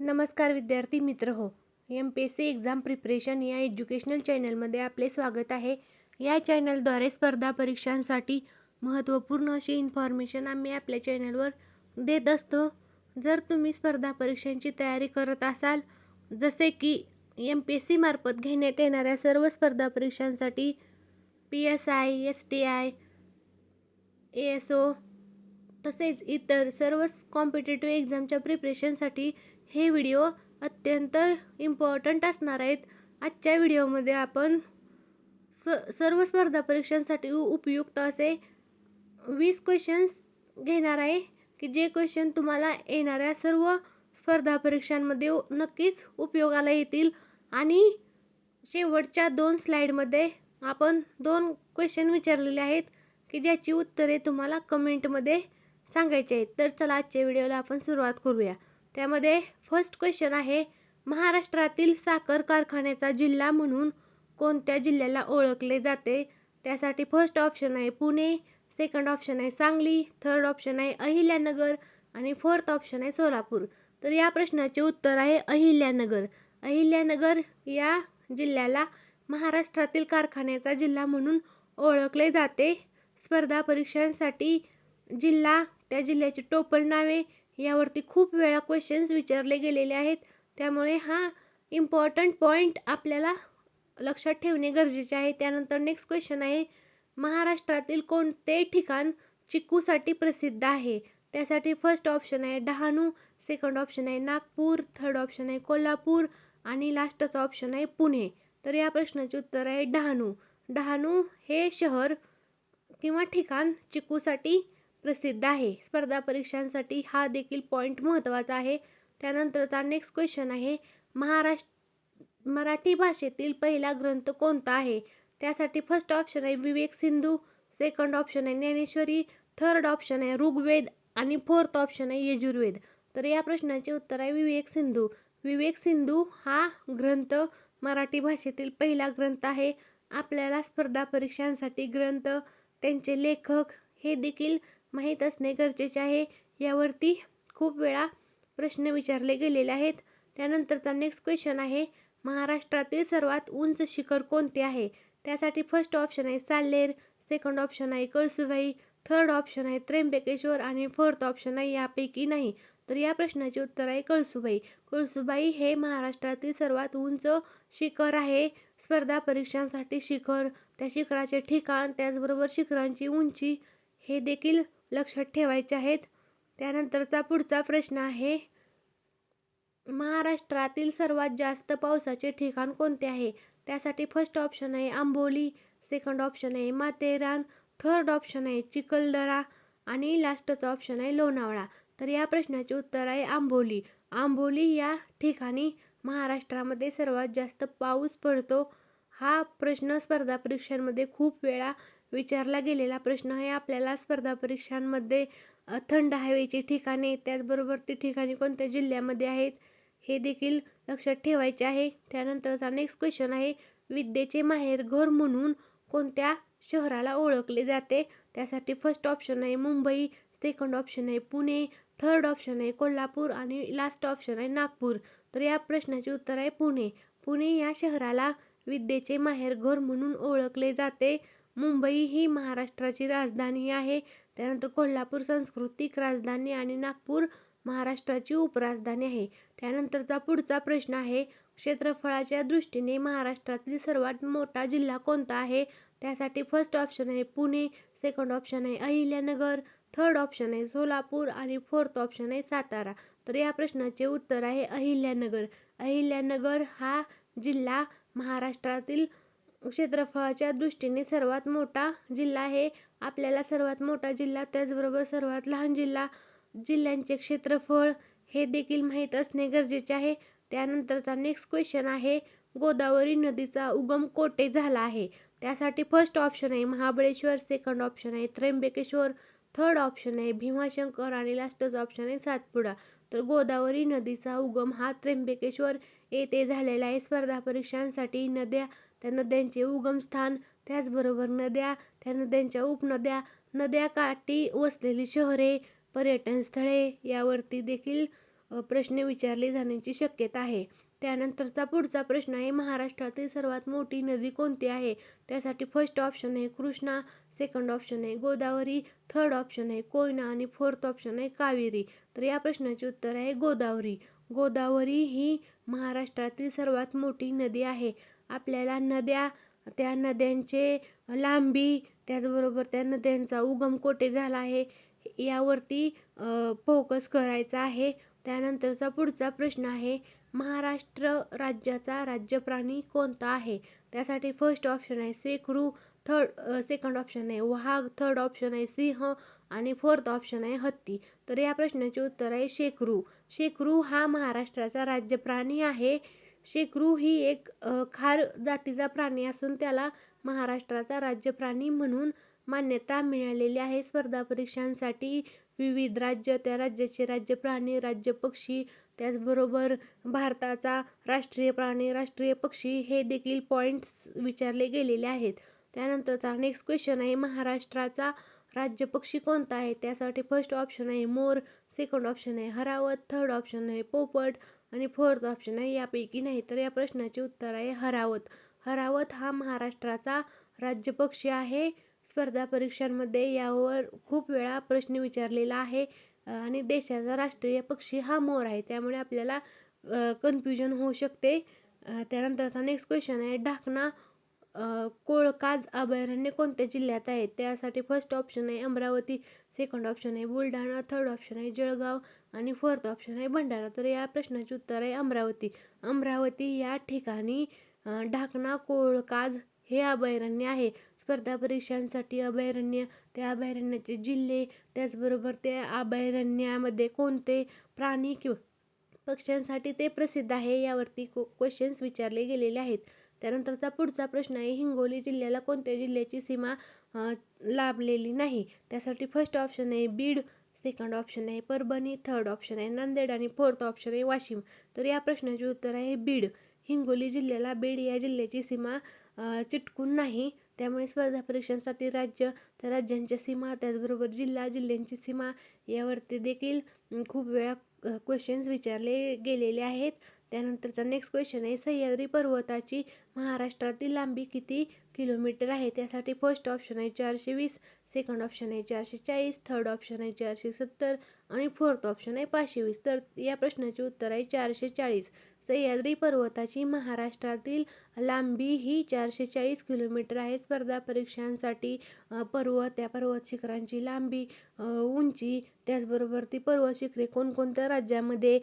नमस्कार विद्यार्थी मित्र हो M P S C exam preparation या एज्युकेशनल चॅनलमध्ये आपले स्वागत आहे. या चॅनलद्वारे स्पर्धा परीक्षांसाठी महत्त्वपूर्ण अशी इन्फॉर्मेशन आम्ही आपल्या चॅनलवर देत असतो. जर तुम्ही स्पर्धा परीक्षांची तयारी करत असाल जसे की एम पी एस सीमार्फत घेण्यात येणाऱ्या सर्व स्पर्धा परीक्षांसाठी P S I S T I A S O तसेच इतर सर्वच कॉम्पिटेटिव्ह एक्झामच्या प्रिपरेशनसाठी हे व्हिडिओ अत्यंत इम्पॉर्टंट असणार आहेत. आजच्या व्हिडिओमध्ये आपण स सर्व स्पर्धा परीक्षांसाठी उपयुक्त असे वीस क्वेश्चन्स घेणार आहे. की जे क्वेश्चन तुम्हाला येणाऱ्या सर्व स्पर्धा परीक्षांमध्ये नक्कीच उपयोगाला येतील. आणि शेवटच्या दोन स्लाईडमध्ये आपण दोन क्वेश्चन विचारलेले आहेत. की ज्याची उत्तरे तुम्हाला कमेंटमध्ये सांगायची आहेत. तर चला आजच्या व्हिडिओला आपण सुरुवात करूया. त्यामध्ये फर्स्ट क्वेश्चन आहे महाराष्ट्रातील साखर कारखान्याचा जिल्हा म्हणून कोणत्या जिल्ह्याला ओळखले जाते? त्यासाठी फर्स्ट ऑप्शन आहे पुणे सेकंड ऑप्शन आहे सांगली थर्ड ऑप्शन आहे अहिल्यानगर आणि फोर्थ ऑप्शन आहे सोलापूर. तर या प्रश्नाचे उत्तर आहे अहिल्यानगर. अहिल्यानगर या जिल्ह्याला महाराष्ट्रातील कारखान्याचा जिल्हा म्हणून ओळखले जाते. स्पर्धा परीक्षांसाठी जिल्हा त्या जिल्ह्याची टोपल नावे यावरती खूप वेळा क्वेश्चन्स विचारले गेलेले आहेत. त्यामुळे हा इम्पॉर्टंट पॉईंट आपल्याला लक्षात ठेवणे गरजेचे आहे. त्यानंतर नेक्स्ट क्वेश्चन आहे महाराष्ट्रातील कोणते ठिकाण चिक्कूसाठी प्रसिद्ध आहे? त्यासाठी फर्स्ट ऑप्शन आहे डहाणू सेकंड ऑप्शन आहे नागपूर थर्ड ऑप्शन आहे कोल्हापूर आणि लास्टचं ऑप्शन आहे पुणे. तर या प्रश्नाचे उत्तर आहे डहाणू. डहाणू हे शहर किंवा ठिकाण चिक्कूसाठी प्रसिद्ध आहे. स्पर्धा परीक्षांसाठी हा देखील पॉईंट महत्त्वाचा आहे. त्यानंतरचा नेक्स्ट क्वेश्चन आहे महाराष्ट्र मराठी भाषेतील पहिला ग्रंथ कोणता आहे? त्यासाठी फर्स्ट ऑप्शन आहे विवेक सिंधू सेकंड ऑप्शन आहे ज्ञानेश्वरी थर्ड ऑप्शन आहे ऋग्वेद आणि फोर्थ ऑप्शन आहे यजुर्वेद. तर या प्रश्नाचे उत्तर आहे विवेक सिंधू. विवेक सिंधू हा ग्रंथ मराठी भाषेतील पहिला ग्रंथ आहे. आपल्याला स्पर्धा परीक्षांसाठी ग्रंथ त्यांचे लेखक हे देखील माहीत असणे गरजेचे आहे. यावरती खूप वेळा प्रश्न विचारले गेलेले आहेत. त्यानंतरचा नेक्स्ट क्वेश्चन आहे महाराष्ट्रातील सर्वात उंच शिखर कोणते आहे? त्यासाठी फर्स्ट ऑप्शन आहे साल्लेर सेकंड ऑप्शन आहे कळसुबाई थर्ड ऑप्शन आहे त्र्यंबकेश्वर आणि फोर्थ ऑप्शन आहे यापैकी नाही. तर या प्रश्नाचे उत्तर आहे कळसुबाई. कळसुबाई हे महाराष्ट्रातील सर्वात उंच शिखर आहे. स्पर्धा परीक्षांसाठी शिखर त्या शिखराचे ठिकाण त्याचबरोबर शिखरांची उंची हे देखील लक्षात ठेवायचे आहेत. त्यानंतरचा पुढचा प्रश्न आहे महाराष्ट्रातील सर्वात जास्त पावसाचे ठिकाण कोणते आहे? त्यासाठी फर्स्ट ऑप्शन आहे आंबोली सेकंड ऑप्शन आहे माथेरान थर्ड ऑप्शन आहे चिखलदरा आणि लास्टचं ऑप्शन आहे लोणावळा. तर या प्रश्नाचे उत्तर आहे आंबोली. आंबोली या ठिकाणी महाराष्ट्रामध्ये सर्वात जास्त पाऊस पडतो. हा प्रश्न स्पर्धा परीक्षांमध्ये खूप वेळा विचारला गेलेला प्रश्न आहे. आपल्याला स्पर्धा परीक्षांमध्ये थंड हवेची ठिकाणे त्याचबरोबर ती ठिकाणी कोणत्या जिल्ह्यामध्ये आहेत हे देखील लक्षात ठेवायचे आहे. त्यानंतरचा नेक्स्ट क्वेश्चन आहे. विद्येचे माहेर घर म्हणून कोणत्या शहराला ओळखले जाते? त्यासाठी फर्स्ट ऑप्शन आहे मुंबई सेकंड ऑप्शन आहे पुणे थर्ड ऑप्शन आहे कोल्हापूर आणि लास्ट ऑप्शन आहे नागपूर. तर या प्रश्नाचे उत्तर आहे पुणे. पुणे या शहराला विद्येचे माहेर घर म्हणून ओळखले जाते. मुंबई ही महाराष्ट्राची राजधानी आहे. त्यानंतर कोल्हापूर सांस्कृतिक राजधानी आणि नागपूर महाराष्ट्राची उपराजधानी आहे. त्यानंतरचा पुढचा प्रश्न आहे क्षेत्रफळाच्या दृष्टीने महाराष्ट्रातील सर्वात मोठा जिल्हा कोणता आहे? त्यासाठी फर्स्ट ऑप्शन आहे पुणे सेकंड ऑप्शन आहे अहिल्यानगर थर्ड ऑप्शन आहे सोलापूर आणि फोर्थ ऑप्शन आहे सातारा. तर या प्रश्नाचे उत्तर आहे अहिल्यानगर. अहिल्यानगर हा जिल्हा महाराष्ट्रातील क्षेत्रफळाच्या दृष्टीने सर्वात मोठा जिल्हा आहे. आपल्याला सर्वात मोठा जिल्हा त्याचबरोबर सर्वात लहान जिल्हा जिल्ह्यांचे क्षेत्रफळ हे देखील माहीत असणे गरजेचे आहे. त्यानंतरचा नेक्स्ट क्वेश्चन आहे गोदावरी नदीचा उगम कोठे झाला आहे? त्यासाठी फर्स्ट ऑप्शन आहे महाबळेश्वर सेकंड ऑप्शन आहे त्र्यंबकेश्वर थर्ड ऑप्शन आहे भीमाशंकर आणि लास्टच ऑप्शन आहे सातपुडा. तर गोदावरी नदीचा उगम हा त्र्यंबकेश्वर येथे झालेला आहे. स्पर्धा परीक्षांसाठी नद्या त्या नद्यांचे उगमस्थान त्याचबरोबर नद्या त्या नद्यांच्या उपनद्या नद्या काठी वसलेली शहरे पर्यटन स्थळे यावरती देखील प्रश्न विचारले जाण्याची शक्यता आहे. त्यानंतरचा पुढचा प्रश्न आहे महाराष्ट्रातील सर्वात मोठी नदी कोणती आहे? त्यासाठी फर्स्ट ऑप्शन आहे कृष्णा सेकंड ऑप्शन आहे गोदावरी थर्ड ऑप्शन आहे कोयना आणि फोर्थ ऑप्शन आहे कावेरी. तर या प्रश्नाचे उत्तर आहे गोदावरी. गोदावरी ही महाराष्ट्रातील सर्वात मोठी नदी आहे. आपल्याला नद्या त्या नद्यांचे लांबी त्याचबरोबर त्या नद्यांचा उगम कोठे झाला आहे यावरती फोकस करायचा आहे. त्यानंतरचा पुढचा प्रश्न आहे महाराष्ट्र राज्याचा राज्य प्राणी कोणता आहे? त्यासाठी फर्स्ट ऑप्शन आहे शेकरू थर्ड सेकंड ऑप्शन आहे वाघ थर्ड ऑप्शन आहे सिंह आणि फोर्थ ऑप्शन आहे हत्ती. तर या प्रश्नाचे उत्तर आहे शेकरू शेकरू हा महाराष्ट्राचा राज्य प्राणी आहे. शेकरू ही एक खार जातीचा प्राणी असून त्याला महाराष्ट्राचा राज्य प्राणी म्हणून मान्यता मिळालेली आहे. स्पर्धा परीक्षांसाठी विविध राज्य त्या राज्याचे राज्य प्राणी राज्य पक्षी त्याचबरोबर भारताचा राष्ट्रीय प्राणी राष्ट्रीय पक्षी हे देखील पॉईंट्स विचारले गेलेले आहेत. त्यानंतरचा नेक्स्ट क्वेश्चन आहे महाराष्ट्राचा राज्य पक्षी कोणता आहे? त्यासाठी फर्स्ट ऑप्शन आहे मोर सेकंड ऑप्शन आहे हरावत थर्ड ऑप्शन आहे पोपट आणि फोर्थ ऑप्शन आहे यापैकी नाही तर या प्रश्नाचे उत्तर आहे हरावत. हरावत हा महाराष्ट्राचा राज्यपक्षी आहे. स्पर्धा परीक्षांमध्ये यावर खूप वेळा प्रश्न विचारलेला आहे. आणि देशाचा राष्ट्रीय पक्षी हा मोर आहे. त्यामुळे आपल्याला कन्फ्युजन होऊ शकते. त्यानंतरचा नेक्स्ट क्वेश्चन आहे ढाकणा कोळकाज अभयारण्य कोणत्या जिल्ह्यात आहे? त्यासाठी फर्स्ट ऑप्शन आहे अमरावती सेकंड ऑप्शन आहे बुलढाणा थर्ड ऑप्शन आहे जळगाव आणि फोर्थ ऑप्शन आहे भंडारा. तर या प्रश्नाचे उत्तर आहे अमरावती. अमरावती या ठिकाणी ढाकणा कोळकाज हे अभयारण्य आहे. स्पर्धा परीक्षांसाठी अभयारण्य त्या अभयारण्याचे जिल्हे त्याचबरोबर त्या अभयारण्यामध्ये कोणते प्राणी किंवा पक्ष्यांसाठी ते प्रसिद्ध आहे यावरती क्वेश्चन्स विचारले गेलेले आहेत. त्यानंतरचा पुढचा प्रश्न आहे हिंगोली जिल्ह्याला कोणत्या जिल्ह्याची सीमा लाभलेली नाही? त्यासाठी फर्स्ट ऑप्शन आहे बीड सेकंड ऑप्शन आहे परभणी थर्ड ऑप्शन आहे नांदेड आणि फोर्थ ऑप्शन आहे वाशिम. तर या प्रश्नाचे उत्तर आहे बीड हिंगोली जिल्ह्याला बीड या जिल्ह्याची सीमा चिटकून नाही. त्यामुळे स्पर्धा परीक्षांसाठी राज्य त्या राज्यांच्या सीमा त्याचबरोबर जिल्हा जिल्ह्यांची सीमा यावरती देखील खूप वेळा क्वेश्चन्स विचारले गेलेले आहेत. त्यानंतरचा नेक्स्ट क्वेश्चन आहे सह्याद्री पर्वताची महाराष्ट्रातील लांबी किती? किलोमीटर आहे. त्यासाठी फर्स्ट ऑप्शन आहे चारशे वीस सेकंड ऑप्शन आहे चारशे चाळीस थर्ड ऑप्शन आहे चारशे सत्तर आणि फोर्थ ऑप्शन आहे पाचशे वीस. तर या प्रश्नाचे उत्तर आहे चारशे चाळीस. सह्याद्री पर्वताची महाराष्ट्रातील लांबी ही चारशे चाळीस किलोमीटर आहे. स्पर्धा परीक्षांसाठी पर्वत त्या पर्वत शिखरांची लांबी उंची त्याचबरोबर ती पर्वत शिखरे कोणकोणत्या राज्यामध्ये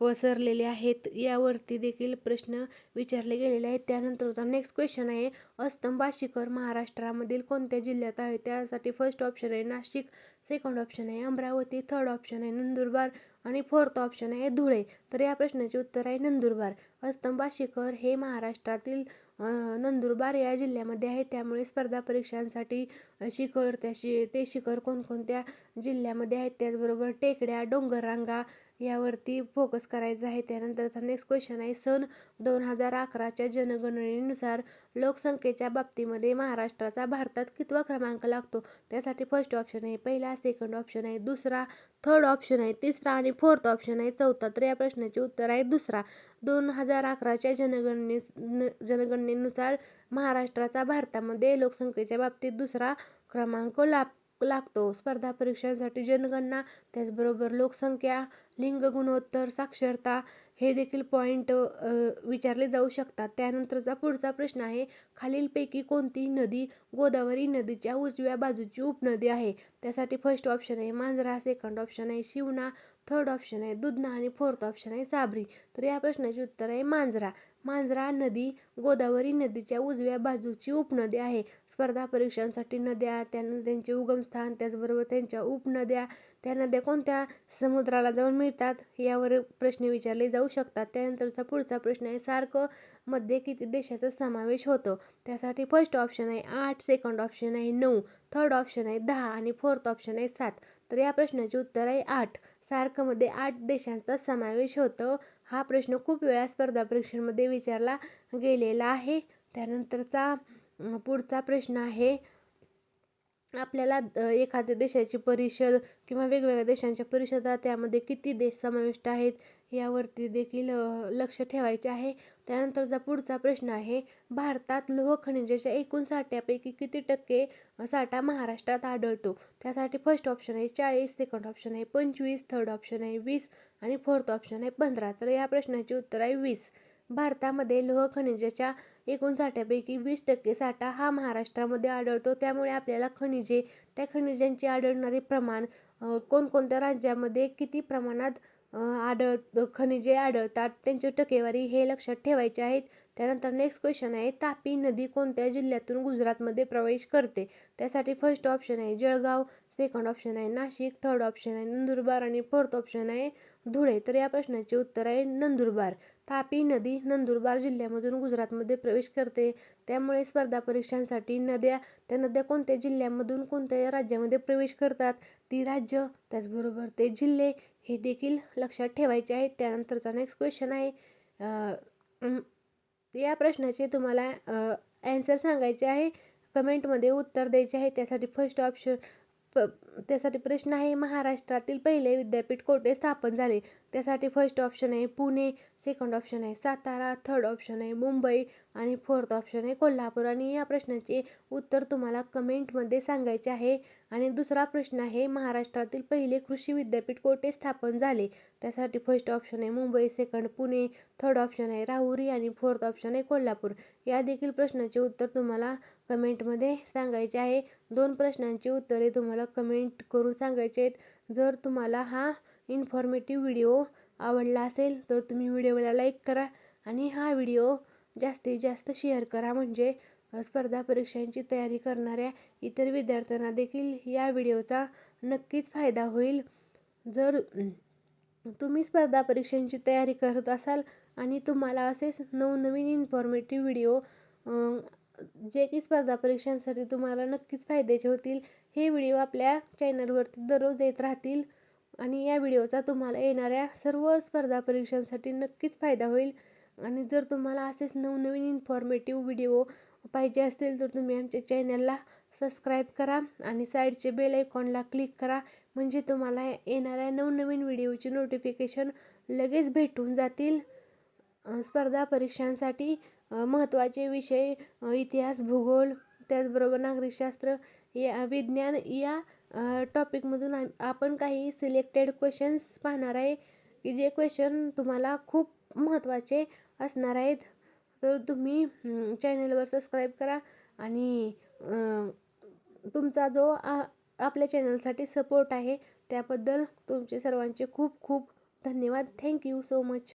पसरलेले आहेत यावरती देखील प्रश्न विचारले गेलेले आहेत. त्यानंतरचा नेक्स्ट क्वेश्चन आहे. अस्तंबा शिखर महाराष्ट्रामधील कोणत्या जिल्ह्यात आहे? त्यासाठी फर्स्ट ऑप्शन आहे नाशिक सेकंड ऑप्शन आहे अमरावती थर्ड ऑप्शन आहे नंदुरबार आणि फोर्थ ऑप्शन आहे धुळे. तर या प्रश्नाचे उत्तर आहे नंदुरबार. अस्तंबा शिखर हे महाराष्ट्रातील नंदुरबार या जिल्ह्यामध्ये आहे. त्यामुळे स्पर्धा परीक्षांसाठी शिखर त्या शि ते शिखर कोणकोणत्या जिल्ह्यामध्ये आहेत? त्याचबरोबर टेकड्या डोंगररांगा यावरती फोकस करायचा आहे. त्यानंतरचा नेक्स्ट क्वेश्चन आहे सन दोन हजार अकराच्या जनगणनेनुसार लोकसंख्येच्या बाबतीमध्ये महाराष्ट्राचा भारतात कितवा क्रमांक लागतो? त्यासाठी फर्स्ट ऑप्शन आहे पहिला सेकंड ऑप्शन आहे दुसरा थर्ड ऑप्शन आहे तिसरा आणि फोर्थ ऑप्शन आहे चौथा. तर या प्रश्नाचे उत्तर आहे दुसरा. दोन हजार अकराच्या जनगणने न- जनगणनेनुसार महाराष्ट्राचा भारतामध्ये लोकसंख्येच्या बाबतीत दुसरा क्रमांक लाभ लागतो. स्पर्धा परीक्षांसाठी जनगणना त्याचबरोबर लोकसंख्या लिंग गुणोत्तर साक्षरता हे देखील पॉईंट विचारले जाऊ शकतात. त्यानंतरचा पुढचा प्रश्न आहे खालीलपैकी कोणती नदी गोदावरी नदीच्या उजव्या बाजूची उपनदी आहे? त्यासाठी फर्स्ट ऑप्शन आहे मांजरा सेकंड ऑप्शन आहे शिवना थर्ड ऑप्शन आहे दुधना आणि फोर्थ ऑप्शन आहे साबरी. तर या प्रश्नाचे उत्तर आहे मांजरा. मांजरा नदी गोदावरी नदीच्या उजव्या बाजूची उपनदी आहे. स्पर्धा परीक्षांसाठी नद्या त्या नद्यांचे उगमस्थान त्याचबरोबर त्यांच्या उपनद्या त्या नद्या कोणत्या समुद्राला जाऊन मिळतात यावर प्रश्न विचारले जाऊ शकतात. त्यानंतरचा पुढचा प्रश्न आहे सार्कमध्ये किती देशाचा समावेश होतो? त्यासाठी फर्स्ट ऑप्शन आहे आठ सेकंड ऑप्शन आहे नऊ थर्ड ऑप्शन आहे दहा आणि फोर्थ ऑप्शन आहे सात. तर या प्रश्नाचे उत्तर आहे आठ. सार्कमध्ये आठ देशांचा समावेश होतो. हा प्रश्न खूप वेळा स्पर्धा परीक्षांमध्ये विचारला गेलेला आहे. त्यानंतरचा पुढचा प्रश्न आहे. आपल्याला एखाद्या देशाची परिषद किंवा वेगवेगळ्या देशांच्या परिषदा त्यामध्ये किती देश समाविष्ट आहेत यावरती देखील लक्ष ठेवायचे आहे. त्यानंतरचा पुढचा प्रश्न आहे भारतात लोहखनिजाच्या एकूण साठ्यापैकी किती टक्के साठा महाराष्ट्रात आढळतो? त्यासाठी फर्स्ट ऑप्शन आहे चाळीस सेकंड ऑप्शन आहे पंचवीस थर्ड ऑप्शन आहे वीस आणि फोर्थ ऑप्शन आहे पंधरा. तर या प्रश्नाचे उत्तर आहे वीस. भारतामध्ये लोह खनिजाच्या एकूण साठ्यापैकी वीस टक्के साठा हा महाराष्ट्रामध्ये आढळतो. त्यामुळे आपल्याला खनिजे त्या खनिजांचे आढळणारे प्रमाण कोणकोणत्या राज्यामध्ये किती प्रमाणात आढळ खनिजे आढळतात त्यांची टक्केवारी हे लक्षात ठेवायचे आहेत. त्यानंतर नेक्स्ट क्वेश्चन आहे तापी नदी कोणत्या जिल्ह्यातून गुजरातमध्ये प्रवेश करते? त्यासाठी फर्स्ट ऑप्शन आहे जळगाव. सेकंड ऑप्शन आहे नाशिक. थर्ड ऑप्शन आहे नंदुरबार. आणि फोर्थ ऑप्शन आहे धुळे. तर या प्रश्नाचे उत्तर आहे नंदुरबार. तापी नदी नंदुरबार जिल्ह्यामधून गुजरातमध्ये प्रवेश करते. त्यामुळे स्पर्धा परीक्षांसाठी नद्या त्या नद्या कोणत्या जिल्ह्यामधून कोणत्या राज्यामध्ये प्रवेश करतात? ती राज्य त्याचबरोबर ते जिल्हे हे देखील लक्षात ठेवायचे आहेत. त्यानंतरचा नेक्स्ट क्वेश्चन आहे या प्रश्नाचे तुम्हाला ॲन्सर सांगायचे आहे. कमेंटमध्ये उत्तर द्यायचे आहे. त्यासाठी फर्स्ट ऑप्शन प त्यासाठी प्रश्न आहे महाराष्ट्रातील पहिले विद्यापीठ कोठे स्थापन झाले? त्यासाठी फर्स्ट ऑप्शन आहे पुणे सेकंड ऑप्शन आहे सातारा थर्ड ऑप्शन आहे मुंबई आणि फोर्थ ऑप्शन आहे कोल्हापूर. आणि या प्रश्नाचे उत्तर तुम्हाला कमेंटमध्ये सांगायचे आहे. आणि दुसरा प्रश्न आहे महाराष्ट्रातील पहिले कृषी विद्यापीठ कोठे स्थापन झाले? त्यासाठी फर्स्ट ऑप्शन आहे Mumbai second Pune third option आहे राहुरी आणि फोर्थ ऑप्शन आहे कोल्हापूर. या देखील प्रश्नाचे उत्तर तुम्हाला कमेंटमध्ये सांगायचे आहे. दोन प्रश्नांची उत्तरे तुम्हाला कमेंट करून सांगायचे आहेत. जर तुम्हाला हा इन्फॉर्मेटिव्ह व्हिडिओ आवडला असेल तर तुम्ही व्हिडिओला लाईक करा. आणि हा व्हिडिओ जास्तीत जास्त शेअर करा. म्हणजे स्पर्धा परीक्षांची तयारी करणाऱ्या इतर विद्यार्थ्यांना देखील या व्हिडिओचा नक्कीच फायदा होईल. जर तुम्ही स्पर्धा परीक्षांची तयारी करत असाल आणि तुम्हाला असेच नवनवीन इन्फॉर्मेटिव्ह व्हिडिओ जे की स्पर्धा परीक्षांसाठी तुम्हाला नक्कीच फायद्याचे होतील हे व्हिडिओ आपल्या चॅनलवरती दररोज येत राहतील आणि या व्हिडिओचा तुम्हाला येणाऱ्या सर्व स्पर्धा परीक्षांसाठी नक्कीच फायदा होईल. आणि जर तुम्हाला असेच नवनवीन इन्फॉर्मेटिव्ह व्हिडिओ पाहिजे असतील तर तुम्ही आमच्या चॅनलला सबस्क्राईब करा आणि साईडचे बेल आयकॉनला क्लिक करा. म्हणजे तुम्हाला येणाऱ्या नवनवीन व्हिडिओची नोटिफिकेशन लगेच भेटून जातील. स्पर्धा परीक्षांसाठी महत्त्वाचे विषय इतिहास भूगोल त्याचबरोबर नागरिकशास्त्र या विज्ञान या टॉपिकमधून आपण काही सिलेक्टेड क्वेश्चन्स पाहणार आहे. की जे क्वेश्चन तुम्हाला खूप महत्त्वाचे असणार आहेत. तर तुम्ही चॅनलवर सबस्क्राईब करा आणि तुमचा जो आ आपल्या चॅनलसाठी सपोर्ट आहे त्याबद्दल तुमचे सर्वांचे खूप खूप धन्यवाद. Thank you so much